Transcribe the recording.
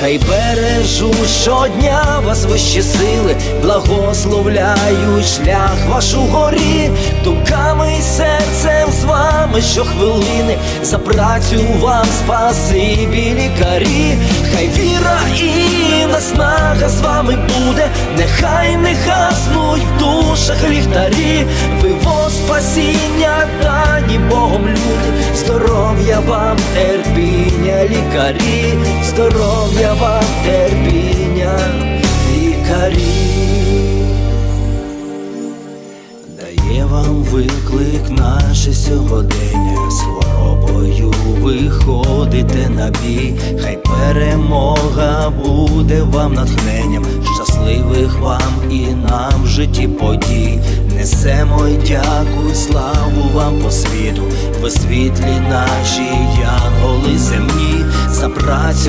хай бережу щодня вас вищі сили, благословляють шлях ваш у горі, думками і серцем з вами щохвилини, за працю вам спасибі лікарі, хай віра і наснага з вами буде, нехай не гаснуть в душах ліхтарі, ви во спасіння дані Богом лікарі, здоров'я вам, терпіння, лікарі. Дає вам виклик наше сьогодення, з хворобою виходите на бій, хай перемога буде вам натхненням, щасливих вам і нам в житті подій. Несемо й дяку, славу вам по світу, ви світлі наші янголи земні за працю.